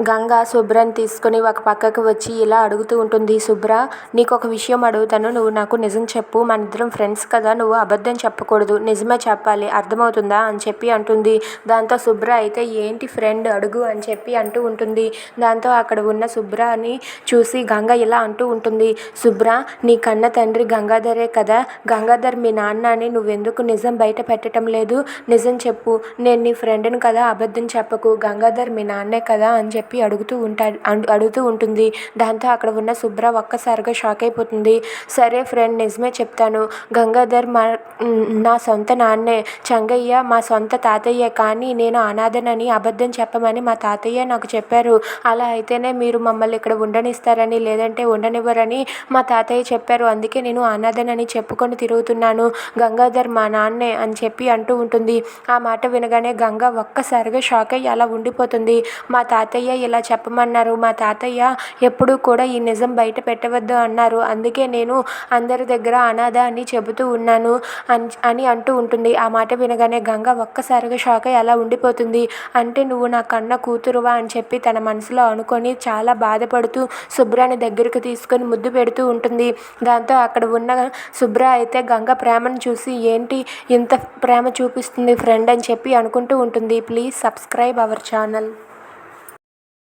గంగ శుభ్రని తీసుకొని ఒక పక్కకు వచ్చి ఇలా అడుగుతూ ఉంటుంది శుభ్ర నీకు ఒక విషయం అడుగుతాను. నువ్వు నాకు నిజం చెప్పు. మన ఇద్దరం ఫ్రెండ్స్ కదా. నువ్వు అబద్ధం చెప్పకూడదు. నిజమే చెప్పాలి. అర్థమవుతుందా? అని చెప్పి అంటుంది. దాంతో శుభ్ర అయితే ఏంటి ఫ్రెండ్ అడుగు అని చెప్పి అంటూ ఉంటుంది. దాంతో అక్కడ ఉన్న శుభ్రని చూసి గంగ ఇలా అంటూ ఉంటుంది. శుభ్ర నీ కన్న తండ్రి గంగాధరే కదా. గంగాధర్ మీ నాన్న అని నువ్వెందుకు నిజం బయట పెట్టడం లేదు? నిజం చెప్పు. నేను నీ ఫ్రెండ్ని కదా. అబద్ధం చెప్పకు. గంగాధర్ మీ నాన్నే కదా అని చెప్పి అడుగుతూ ఉంటా అడుగుతూ ఉంటుంది. దాంతో అక్కడ ఉన్న శుభ్ర ఒక్కసారిగా షాక్ అయిపోతుంది. సరే ఫ్రెండ్ నిజమే చెప్తాను. గంగాధర్ మా నా సొంత నాన్నే. చంగయ్య మా సొంత తాతయ్య కానీ నేను అనాథనని అబద్ధం చెప్పమని మా తాతయ్య నాకు చెప్పారు. అలా అయితేనే మీరు మమ్మల్ని ఇక్కడ ఉండనిస్తారని లేదంటే ఉండనివ్వరని మా తాతయ్య చెప్పారు. అందుకే నేను అనాథనని చెప్పుకొని తిరుగుతున్నాను. గంగాధర్ మా నాన్నే అని చెప్పి అంటూ ఉంటుంది. ఆ మాట వినగానే గంగ ఒక్కసారిగా షాక్ అయ్యి అలా ఉండిపోతుంది. మా తాతయ్య ఇలా చెప్పమన్నారు. మా తాతయ్య ఎప్పుడూ కూడా ఈ నిజం బయట పెట్టవద్దు అన్నారు. అందుకే నేను అందరి దగ్గర అనాథ అని చెబుతూ ఉన్నాను. అని అంటూ ఉంటుంది. ఆ మాట వినగానే గంగ ఒక్కసారిగా షాక్ అయ్యి అలా ఉండిపోతుంది. అంటే నువ్వు నా కన్న కూతురువా అని చెప్పి తన మనసులో అనుకొని చాలా బాధపడుతూ శుభ్రాని దగ్గరికి తీసుకొని ముద్దు పెడుతూ ఉంటుంది. దాంతో అక్కడ ఉన్న శుభ్ర అయితే గంగ ప్రేమను చూసి ఏంటి ఇంత ప్రేమ చూపిస్తుంది ఫ్రెండ్? అని చెప్పి అనుకుంటూ ఉంటుంది. Please subscribe our channel.